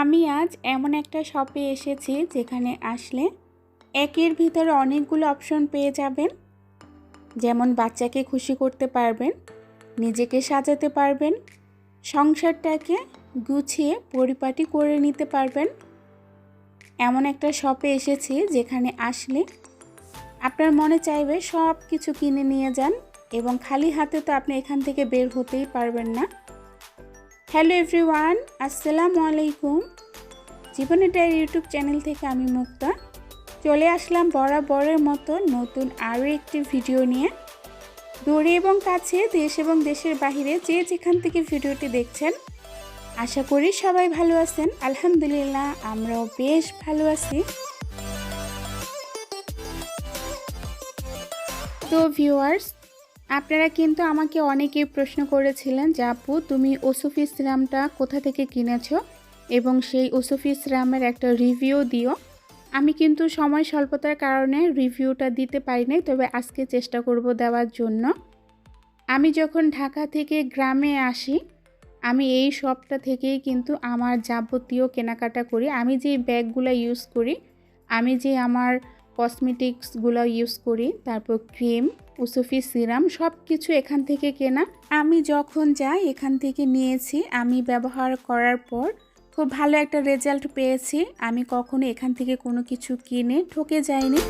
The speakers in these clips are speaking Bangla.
আমি আজ এমন একটা শপে এসেছি যেখানে আসলে একের ভিতরে অনেকগুলো অপশন পেয়ে যাবেন। যেমন বাচ্চাকে খুশি করতে পারবেন, নিজেকে সাজাতে পারবেন, সংসারটাকে গুছিয়ে পরিপাটি করে নিতে পারবেন। এমন একটা শপে এসেছি যেখানে আসলে আপনার মনে চাইবে সব কিছু কিনে নিয়ে যান এবং খালি হাতে তো আপনি এখান থেকে বের হতেই পারবেন না। হ্যালো এভরিওয়ান আসসালামু আলাইকুম জীবনেটার ইউটিউব চ্যানেল থেকে আমি মুক্তা। চলে আসলাম বরাবরের মতো নতুন আরও একটি ভিডিও নিয়ে। দূরে এবং কাছে, দেশ এবং দেশের বাহিরে যে যেখান থেকে ভিডিওটি দেখছেন, আশা করি সবাই ভালো আছেন। আলহামদুলিল্লাহ, আমরাও বেশ ভালো আছি। তো ভিউয়ার্স আপনারা কিন্তু আমাকে অনেকেই প্রশ্ন করেছিলেন যে, আপু, তুমি ওসুফি সিরামটা কোথা থেকে কিনেছো? এবং সেই ওসুফি সিরামের একটা রিভিউ দিও। আমি কিন্তু সময় স্বল্পতার কারণে রিভিউটা দিতে পারি নাই তবে আজকে চেষ্টা করব দেওয়ার জন্য। আমি যখন ঢাকা থেকে গ্রামে আসি, আমি এই শপটা থেকেই কিন্তু আমার যাবতীয় কেনাকাটা করি। আমি যে ব্যাগগুলো ইউজ করি, আমি যে আমার কসমেটিক্সগুলো ইউজ করি, তারপর ক্রিম উসুফি সিরাম সব কিছু এখান থেকে কেনা। আমি যখন যাই এখান থেকে নিয়েছি, আমি ব্যবহার করার পর খুব ভালো একটা রেজাল্ট পেয়েছি। আমি কখনো এখান থেকে কোনো কিছু কিনে ঠকে যাইনি।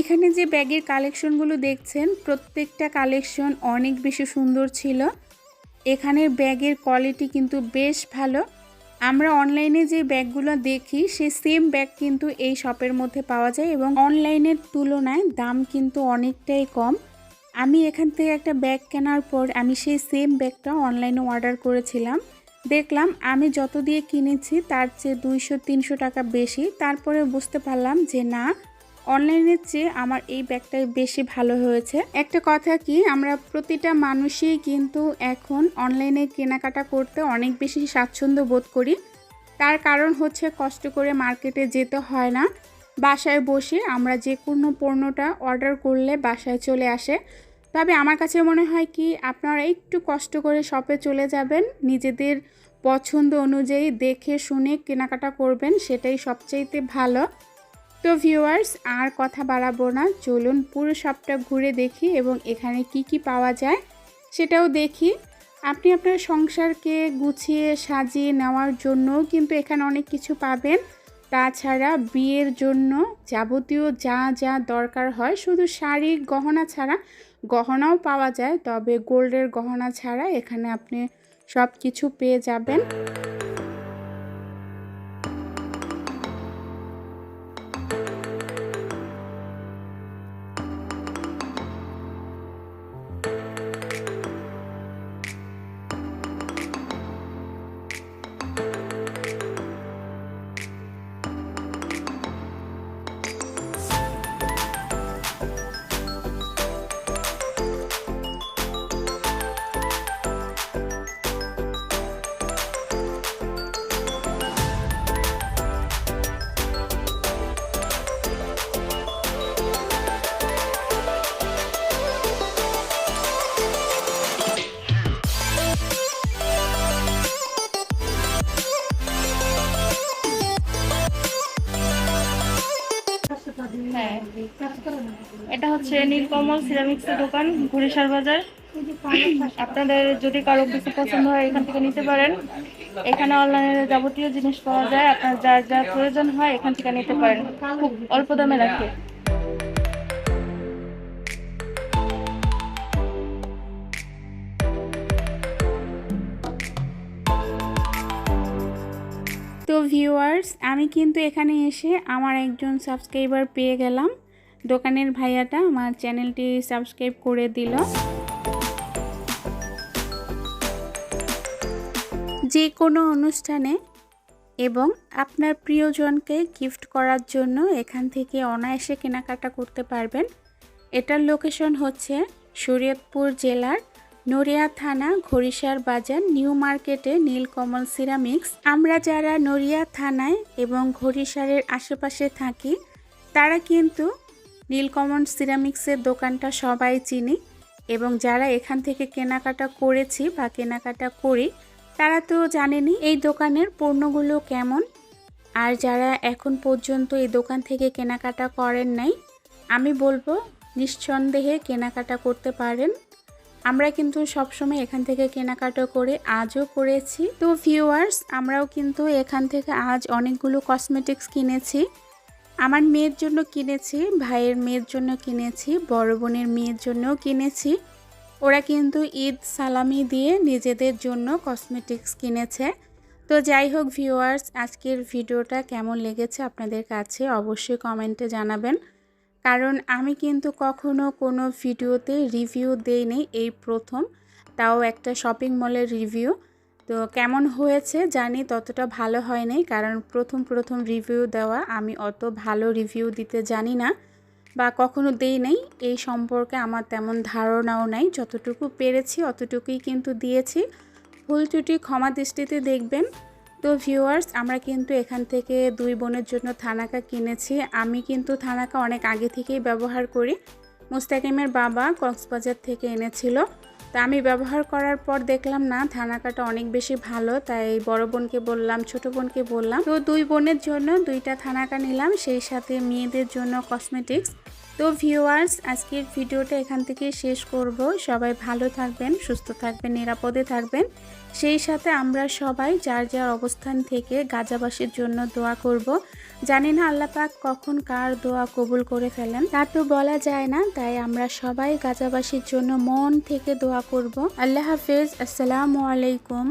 এখানে যে ব্যাগের কালেকশনগুলো দেখছেন, প্রত্যেকটা কালেকশন অনেক বেশি সুন্দর ছিল। এখানের ব্যাগের কোয়ালিটি কিন্তু বেশ ভালো। আমরা অনলাইনে যে ব্যাগগুলো দেখি, সেই সেম ব্যাগ কিন্তু এই শপের মধ্যে পাওয়া যায় এবং অনলাইনের তুলনায় দাম কিন্তু অনেকটাই কম। আমি এখান থেকে একটা ব্যাগ কেনার পর আমি সেই সেম ব্যাগটা অনলাইনে অর্ডার করেছিলাম। দেখলাম আমি যত দিয়ে কিনেছি তার চেয়ে দুইশো, তিনশো টাকা বেশি। তারপরে বুঝতে পারলাম যে না অনলাইনের চেয়ে আমার এই ব্যাগটাই বেশি ভালো হয়েছে। একটা কথা কি, আমরা প্রতিটা মানুষই কিন্তু এখন অনলাইনে কেনাকাটা করতে অনেক বেশি স্বাচ্ছন্দ্য বোধ করি। তার কারণ হচ্ছে কষ্ট করে মার্কেটে যেতে হয় না। বাসায় বসে আমরা যে কোনো পণ্যটা অর্ডার করলে বাসায় চলে আসে। তবে আমার কাছে মনে হয় কি, আপনারা একটু কষ্ট করে শপে চলে যাবেন, নিজেদের পছন্দ অনুযায়ী দেখে শুনে কেনাকাটা করবেন, সেটাই সবচাইতে ভালো। তো ভিউয়ার্স আর কথা বাড়াবো না। চলুন পুরো শপটা ঘুরে দেখি এবং এখানে কি কি পাওয়া যায়, সেটাও দেখি। আপনি আপনার সংসারকে গুছিয়ে সাজিয়ে নেওয়ার জন্য কিন্তু এখানে অনেক কিছু পাবেন। তাছাড়া বিয়ের জন্য যাবতীয় যা যা দরকার হয়, শুধু শাড়ি, গহনা ছাড়া গহনাও পাওয়া যায়, তবে গোল্ডের গহনা ছাড়া এখানে আপনি সব কিছু পেয়ে যাবেন। হ্যাঁ। এটা হচ্ছে নীলকমল সিরামিক্সের দোকান ঘুরিসার বাজার। আপনাদের যদি কারও কিছু পছন্দ হয় এখান থেকে নিতে পারেন। এখানে অনলাইনে যাবতীয় জিনিস পাওয়া যায়, আপনার যার যা প্রয়োজন হয় এখান থেকে নিতে পারেন। খুব অল্প দামে রাখে। ভিউয়ার্স আমি কিন্তু এখানে এসে আমার একজন সাবস্ক্রাইবার পেয়ে গেলাম। দোকানের ভাইয়াটা আমার চ্যানেলটি সাবস্ক্রাইব করে দিল। যে কোনো অনুষ্ঠানে এবং আপনার প্রিয়জনকে গিফট করার জন্য এখান থেকে অনায়াসে কেনাকাটা করতে পারবেন। এটার লোকেশন হচ্ছে শরীয়তপুর জেলার নড়িয়া থানা ঘড়িশার বাজার, নিউ মার্কেটে নীলকমল সিরামিক্স। আমরা যারা নড়িয়া থানায় এবং ঘড়িশারের আশেপাশে থাকি, তারা কিন্তু নীলকমল সিরামিক্সের দোকানটা সবাই চিনি এবং যারা এখান থেকে কেনাকাটা করেছি বা কেনাকাটা করি, তারা তো জানেনই এই দোকানের পণ্যগুলো কেমন। আর যারা এখন পর্যন্ত এই দোকান থেকে কেনাকাটা করেন নাই, আমি বলব নিঃসন্দেহে কেনাকাটা করতে পারেন। আমরা কিন্তু সবসময় এখান থেকে কেনাকাটা করে আজও করেছি তো ভিউয়ার্স আমরাও কিন্তু এখান থেকে আজ অনেকগুলো কসমেটিক্স কিনেছি। আমার মেয়ের জন্য কিনেছি, ভাইয়ের মেয়ের জন্য কিনেছি, বড় বোনের মেয়ের জন্যও কিনেছি। ওরা কিন্তু ঈদ সালামি দিয়ে নিজেদের জন্য কসমেটিক্স কিনেছে। তো যাই হোক ভিউয়ার্স আজকের ভিডিওটা কেমন লেগেছে আপনাদের কাছে অবশ্যই কমেন্টে জানাবেন। কারণ আমি কিন্তু কখনো কোনো ভিডিওতে রিভিউ দেইনি এই প্রথম, তাও একটা শপিং মলের রিভিউ তো কেমন হয়েছে জানি ততটা ভালো হয়নি, কারণ প্রথম প্রথম রিভিউ দেওয়া আমি অত ভালো রিভিউ দিতে জানি না বা কখনো দেই নাই এই সম্পর্কে আমার তেমন ধারণাও নাই, যতটুকু পেরেছি অতটুকুই কিন্তু দিয়েছি। ভুল ত্রুটি ক্ষমা দৃষ্টিতে দেখবেন। তো ভিউয়ার্স আমরা কিন্তু এখান থেকে দুই বোনের জন্য থানাকা কিনেছি। আমি কিন্তু থানাকা অনেক আগে থেকেই ব্যবহার করি। মুস্তাকিমের বাবা কক্সবাজার থেকে এনেছিল। তা আমি ব্যবহার করার পর দেখলাম, না, থানাকাটা অনেক বেশি ভালো, তাই বড় বোনকে বললাম, ছোট বোনকে বললাম। তো দুই বোনের জন্য দুইটা থানাকা নিলাম, সেই সাথে মেয়েদের জন্য কসমেটিক্স তো ভিউয়ার্স, আজকের ভিডিওটা এখান থেকে শেষ করব। সবাই ভালো থাকবেন, সুস্থ থাকবেন, নিরাপদে থাকবেন। সেই সাথে আমরা সবাই যার যার অবস্থান থেকে গাজাবাসীর জন্য দোয়া করব। জানি না আল্লাহ পাক কখন কার দোয়া কবুল করে ফেলেন। তা তো বলা যায় না, তাই আমরা সবাই গাজাবাসীর জন্য মন থেকে দোয়া করব। আল্লাহ হাফেজ, আসসালামু আলাইকুম।